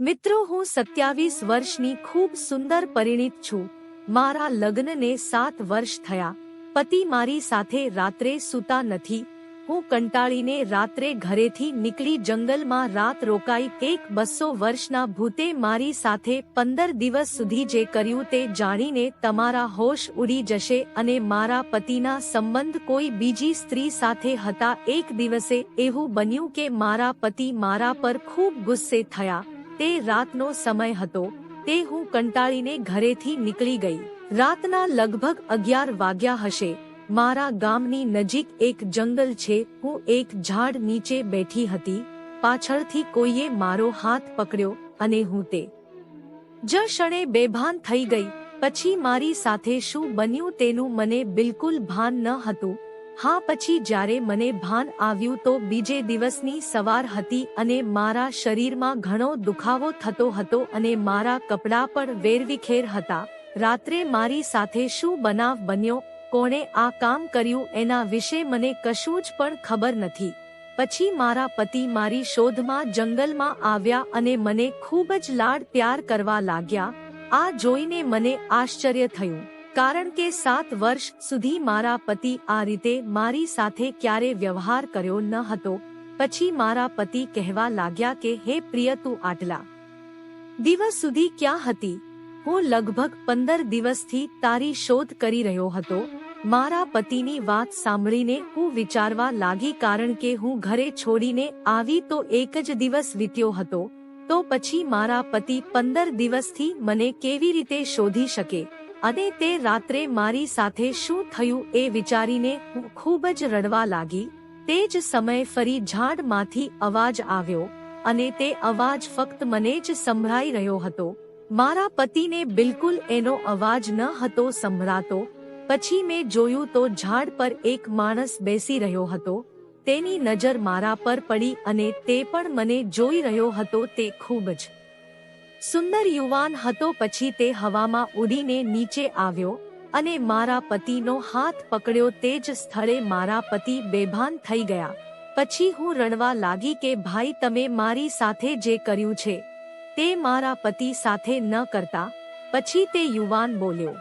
મિત્રો, હું સત્યાવીસ વર્ષની ખૂબ સુંદર પરિણીત છું. મારા લગ્નને સાત વર્ષ થયા. પતિ મારી સાથે રાત્રે સૂતા નથી. હું કંટાળીને રાત્રે ઘરેથી નીકળી જંગલમાં રાત રોકાઈ એક બસો વર્ષના ભૂતે મારી સાથે પંદર દિવસ સુધી જે કર્યું તે જાણીને તમારા હોશ ઉડી જશે અને મારા પતિના સંબંધ કોઈ બીજી સ્ત્રી સાથે હતા. એક દિવસે એવું બન્યું કે મારા પતિ મારા પર ખૂબ ગુસ્સે થયા. તે રાતનો સમય હતો, તે હું કંટાળીને ઘરેથી નીકળી ગઈ. રાતના લગભગ અગિયાર વાગ્યા હશે. મારા ગામની નજીક એક જંગલ છે, હું એક ઝાડ નીચે બેઠી હતી. પાછળથી કોઈએ મારો હાથ પકડ્યો અને હું તે જ ક્ષણે બેભાન થઈ ગઈ. પછી મારી સાથે શું બન્યું તેનું મને બિલકુલ ભાન ન હતું. હા, પછી જ્યારે મને ભાન આવ્યું તો બીજે દિવસની સવાર હતી અને મારા શરીરમાં ઘણો દુખાવો થતો હતો અને મારા કપડાં પણ વેરવિખેર હતા. રાત્રે મારી સાથે શું બનાવ બન્યો, કોણે આ કામ કર્યું એના વિશે મને કશું જ પણ ખબર નથી. પછી મારા પતિ મારી શોધમાં જંગલમાં આવ્યા અને મને ખૂબ જ લાડ પ્યાર કરવા લાગ્યા. આ જોઈને મને આશ્ચર્ય થયું. કારણ કે સાત વર્ષ સુધી મારા પતિ આ રીતે મારી સાથે ક્યારે વ્યવહાર કર્યો ન હતો, પછી મારા પતિ કહેવા લાગ્યા કે, હે પ્રિય, તું આટલા દિવસ સુધી ક્યાં હતી? હું લગભગ પંદર દિવસથી તારી શોધ કરી રહ્યો હતો. મારા પતિની વાત સાંભળીને હું વિચારવા લાગી કારણ કે હું ઘરે છોડીને આવી તો એક જ દિવસ વીત્યો હતો. તો પછી મારા પતિ પંદર દિવસથી મને કેવી રીતે શોધી શકે? અને તે રાત્રે મારી સાથે શું થયું એ વિચારીને હું ખૂબ જ રડવા લાગી. તે જ સમયે ફરી ઝાડમાંથી અવાજ આવ્યો અને તે અવાજ ફક્ત મને જ સંભળાઈ રહ્યો હતો. મારા પતિને બિલકુલ એનો અવાજ ન હતો સંભળાતો. પછી મેં જોયું તો ઝાડ પર એક માણસ બેસી રહ્યો હતો. તેની નજર મારા પર પડી અને તે પણ મને જોઈ રહ્યો હતો તે ખૂબ જ. સુંદર યુવાન હતો પછી તે હવામાં ઉડીને નીચે આવ્યો અને મારા પતિનો હાથ પકડ્યો તે જ સ્થળે મારા પતિ બેભાન થઈ ગયા. પછી હું રણવા લાગી કે, ભાઈ, તમે મારી સાથે જે કર્યું છે, તે મારા પતિ સાથે ન કરતા. પછી તે યુવાન બોલ્યો,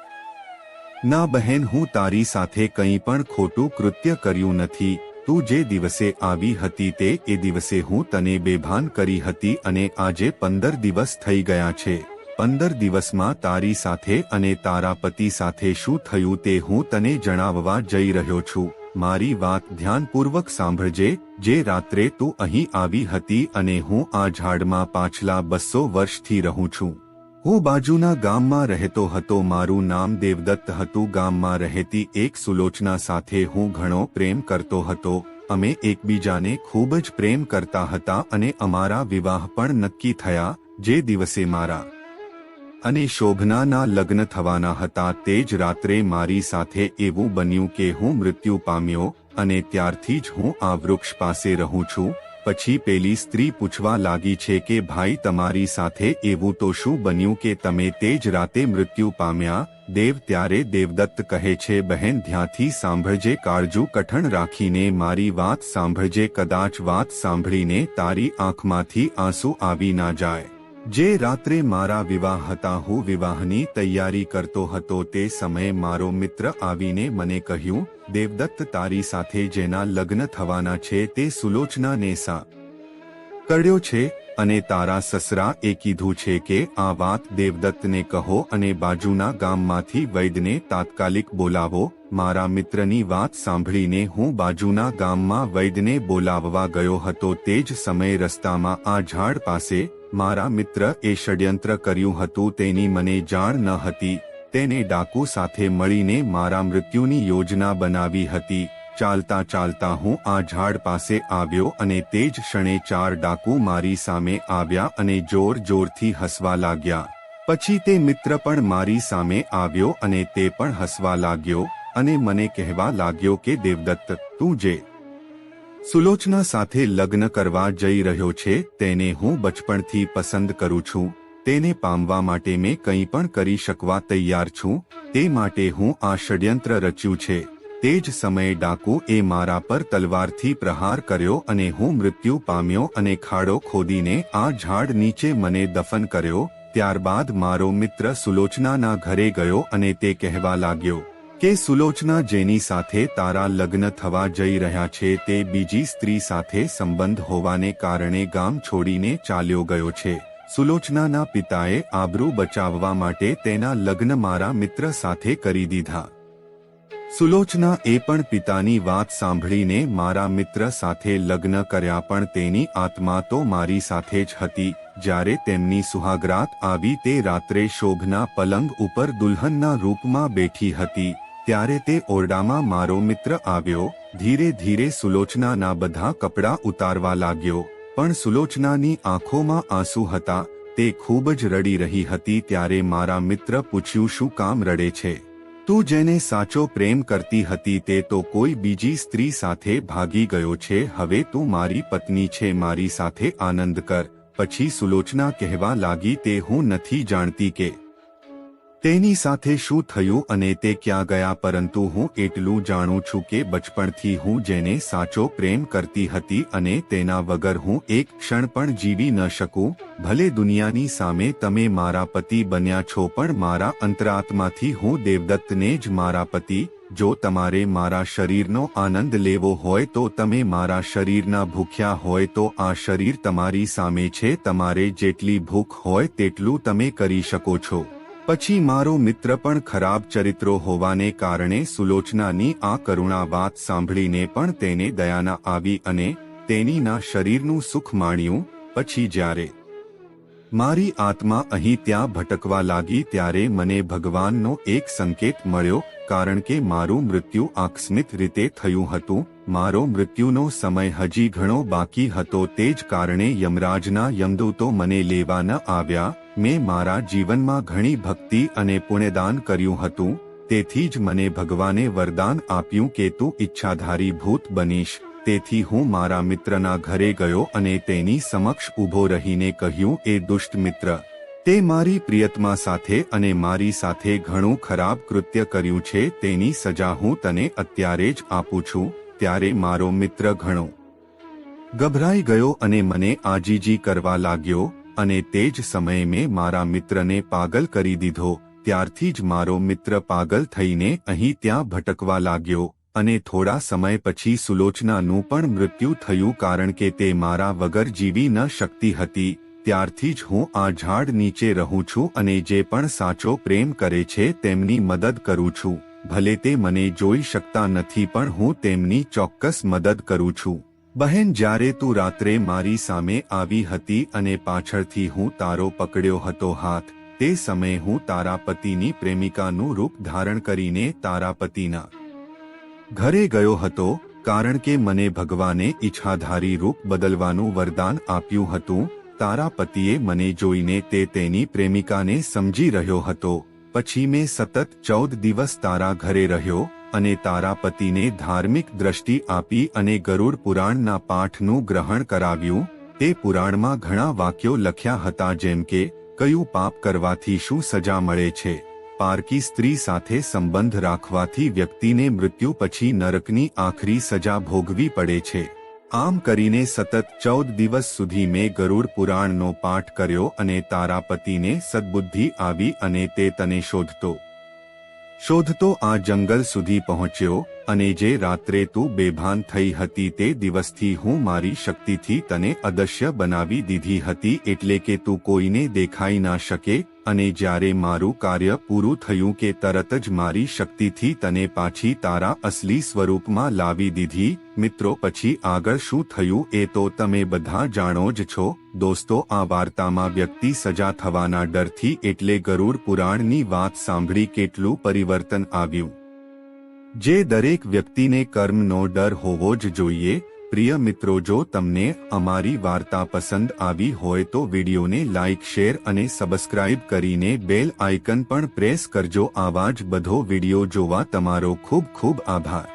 ના બહેન, હું તારી સાથે કંઈ પણ ખોટું કૃત્ય કર્યું નથી. તું જે દિવસે આવી હતી તે, એ દિવસે હું તને બેભાન કરી હતી અને આજે પંદર દિવસ થઈ ગયા છે. પંદર દિવસમાં તારી સાથે અને તારા પતિ સાથે શું થયું તે હું તને જણાવવા જઈ રહ્યો છું. મારી વાત ધ્યાનપૂર્વક સાંભળજે, જે રાત્રે તું અહીં આવી હતી અને હું આ ઝાડમાં પાછલા બસો વર્ષથી રહું છું. હું બાજુના ગામમાં રહેતો હતો, મારું નામ દેવદત્ત હતું, ગામમાં રહેતી એક સુલોચના સાથે હું ઘણો પ્રેમ કરતો હતો, અમે એકબીજાને ખૂબ જ પ્રેમ કરતા હતા અને અમારા વિવાહ પણ નક્કી થયા, જે દિવસે મારા અને શોભનાના લગ્ન થવાના હતા, તે જ રાત્રે મારી સાથે એવું બન્યું કે હું મૃત્યુ પામ્યો અને ત્યારથી જ હું આ વૃક્ષ પાસે રહું છું પછી પેલી સ્ત્રી પૂછવા લાગી છે કે, ભાઈ, તમારી સાથે એવું તો શું બન્યું કે તમે તે જ રાતે મૃત્યુ પામ્યા? દેવ ત્યારે દેવદત્ત કહે છે, બહેન ધ્યાથી સાંભળજે, કાળજુ કઠણ રાખીને મારી વાત સાંભળજે, કદાચ વાત સાંભળીને તારી આંખમાંથી આંસુ આવી ના જાય. જે રાત્રે મારા વિવાહ હતા, હું વિવાહની તૈયારી કરતો હતો. તે સમયે મારો મિત્ર આવીને મને કહ્યું, દેવદત્ત, તારી સાથે જેના લગ્ન થવાના છે, તે સુલોચના નેસા કર્યો છે અને તારા સસરા એ કીધું છે કે, આ વાત દેવદત્તને કહો અને બાજુના ગામમાંથી વૈદને તાત્કાલિક બોલાવો. મારા મિત્રની વાત સાંભળીને હું બાજુના ગામમાં વૈદને બોલાવવા ગયો હતો. તે જ સમયે રસ્તામાં આ ઝાડ પાસે મારા મિત્ર એ ષડયંત્ર કર્યું હતું, તેની મને જાણ ન હતી. તેને ડાકુ સાથે મળીને મારા મૃત્યુની યોજના બનાવી હતી. ચાલતા ચાલતા હું આ ઝાડ પાસે આવ્યો અને તે જ ક્ષણે ચાર ડાકુ મારી સામે આવ્યા અને જોર જોરથી હસવા લાગ્યા. પછી તે મિત્ર પણ મારી સામે આવ્યો અને તે પણ હસવા લાગ્યો અને મને કહેવા લાગ્યો કે, દેવદત્ત, તું જે સુલોચના સાથે લગ્ન કરવા જઈ રહ્યો છે, તેને હું બચપણથી પસંદ કરું છું. તેને પામવા માટે મેં કંઈ પણ કરી શકવા તૈયાર છું. તે માટે હું આ ષડયંત્ર રચ્યું છે. તે જ સમયે ડાકુ એ મારા પર તલવારથી પ્રહાર કર્યો અને હું મૃત્યુ પામ્યો અને ખાડો ખોદીને આ ઝાડ નીચે મને દફન કર્યો. ત્યારબાદ મારો મિત્ર સુલોચનાના ઘરે ગયો અને તે કહેવા લાગ્યો કે સુલોચના જેની સાથે તારા લગ્ન થવા જઈ રહ્યા છે તે બીજી સ્ત્રી સાથે સંબંધ હોવાને કારણે ગામ છોડીને ચાલ્યો ગયો છે. સુલોચનાના પિતાએ આબરૂ બચાવવા માટે તેના લગ્ન મારા મિત્ર સાથે કરી દીધા. સુલોચના એ પણ પિતાની વાત સાંભળીને મારા મિત્ર સાથે લગ્ન કર્યા પણ તેની આત્મા તો મારી સાથે જ હતી. જ્યારે તેમની સુહાગરાત આવી તે રાત્રે શોભના પલંગ ઉપર દુલ્હનના રૂપમાં બેઠી હતી. ત્યારે તે ઓરડામાં મારો મિત્ર આવ્યો, ધીરે ધીરે સુલોચનાના બધા કપડાં ઉતારવા લાગ્યો, પણ સુલોચનાની આંખોમાં આંસુ હતા, તે ખૂબ જ રડી રહી હતી ત્યારે મારા મિત્ર પૂછ્યું, શું કામ રડે છે? તું જેને સાચો પ્રેમ કરતી હતી તે તો કોઈ બીજી સ્ત્રી સાથે ભાગી ગયો છે, હવે તું મારી પત્ની છે, મારી સાથે આનંદ કર. પછી સુલોચના કહેવા લાગી, તે હું નથી જાણતી કે તેની સાથે શું થયું અને તે ક્યાં ગયા? પરંતુ હું એટલું જાણું છું કે બચપણથી હું જેને સાચો પ્રેમ કરતી હતી અને તેના વગર હું એક ક્ષણ પણ જીવી ન શકું, ભલે દુનિયાની સામે તમે મારા પતિ બન્યા છો પણ મારા અંતરાત્માથી હું દેવદત્તને જ મારા પતિ, જો તમારે મારા શરીરનો આનંદ લેવો હોય તો તમે મારા શરીરના ભૂખ્યા હોય તો આ શરીર તમારી સામે છે, તમારે જેટલી ભૂખ હોય તેટલું તમે કરી શકો છો. પછી મારો મિત્ર પણ ખરાબ ચરિત્રો હોવાને કારણે સુલોચનાની આ કરુણા વાત સાંભળીને પણ તેને દયાના આવી અને તેનીના શરીરનું સુખ માણ્યું. પછી જ્યારે મારી આત્મા અહીં ત્યાં ભટકવા લાગી ત્યારે મને ભગવાનનો એક સંકેત મળ્યો, કારણ કે મારું મૃત્યુ આકસ્મિક રીતે થયું હતું, મારો મૃત્યુનો સમય હજી ઘણો બાકી હતો તે જ કારણે યમરાજના યમદૂતો મને લેવા ન આવ્યા, મેં મારા જીવનમાં ઘણી ભક્તિ અને પુણ્યદાન કર્યું હતું, તેથી જ મને ભગવાને વરદાન આપ્યું કે તું ઈચ્છાધારી ભૂત બનીશ. તેથી હું મારા મિત્રના ઘરે ગયો અને તેની સમક્ષ ઊભો રહીને કહ્યું, એ દુષ્ટ મિત્ર, તે મારી પ્રિયતમા સાથે અને મારી સાથે ઘણું ખરાબ કૃત્ય કર્યું છે, તેની સજા હું તને અત્યારે જ આપું છું, ત્યારે મારો મિત્ર ઘણો ગભરાઈ ગયો અને મને આજીજી કરવા લાગ્યો, અને તે જ સમયે મેં મારા મિત્રને પાગલ કરી દીધો, ત્યારથી જ મારો મિત્ર પાગલ થઈને અહીં ત્યાં ભટકવા લાગ્યો અને થોડા સમય પછી સુલોચનાનું પણ મૃત્યુ થયું કારણ કે તે મારા વગર જીવી ન શકતી હતી. ત્યારથી જ હું આ ઝાડ નીચે રહું છું અને જે પણ સાચો પ્રેમ કરે છે તેમની મદદ કરું છું. ભલે તે મને જોઈ શકતા નથી પણ હું તેમની ચોક્કસ મદદ કરું છું. બહેન, જ્યારે તું રાત્રે મારી સામે આવી હતી અને પાછળથી હું તારો પકડ્યો હતો હાથ, તે સમયે હું તારા પતિની પ્રેમિકાનું રૂપ ધારણ કરીને તારા પતિના ઘરે ગયો હતો કારણ કે મને ભગવાને ઈચ્છાધારી રૂપ બદલવાનું વરદાન આપ્યું હતું. તારા પતિએ મને જોઈને તે તેની પ્રેમિકાને સમજી રહ્યો હતો. પછી મેં સતત ચૌદ દિવસ તારા ઘરે રહ્યો અને તારા પતિને ધાર્મિક દ્રષ્ટિ આપી અને ગરુડ પુરાણના પાઠનું ગ્રહણ કરાવ્યું. તે પુરાણમાં ઘણા વાક્યો લખ્યા હતા જેમ કે, કયું પાપ કરવાથી શું સજા મળે છે? પારકી સ્ત્રી સાથે સંબંધ રાખવાથી વ્યક્તિને મૃત્યુ પછી નરકની આખરી સજા ભોગવી પડે છે. આમ કરીને સતત ચૌદ દિવસ સુધી મેં ગરુડ પુરાણનો પાઠ કર્યો અને તારા પતિને સદબુદ્ધિ આવી અને તે તને શોધતો. શોધતો આ જંગલ સુધી પહોંચ્યો અને જે રાત્રે તું બેભાન થઈ હતી તે દિવસથી હું મારી શક્તિથી તને અદશ્ય બનાવી દીધી હતી એટલે કે તું કોઈને દેખાઈ ના શકે, અને જ્યારે મારું કાર્ય પૂરું થયું કે તરત જ મારી શક્તિથી તને પાછી તારા અસલી સ્વરૂપમાં લાવી દીધી, મિત્રો પછી આગળ શું થયું એ તો તમે બધા જાણો જ છો, દોસ્તો આ વાર્તામાં વ્યક્તિ સજા થવાના ડરથી એટલે ગરુડ પુરાણની વાત સાંભળી કેટલું પરિવર્તન આવ્યું. જે દરેક વ્યક્તિને કર્મનો ડર હોવો જ જોઈએ, પ્રિય મિત્રો, જો તમને અમારી વાર્તા પસંદ આવી હોય તો વિડીયોને લાઇક શેર અને સબસ્ક્રાઇબ કરીને બેલ આઇકન પણ પ્રેસ કરજો. આવા જ બધો વીડિયો જોવા તમારો ખૂબ ખૂબ આભાર.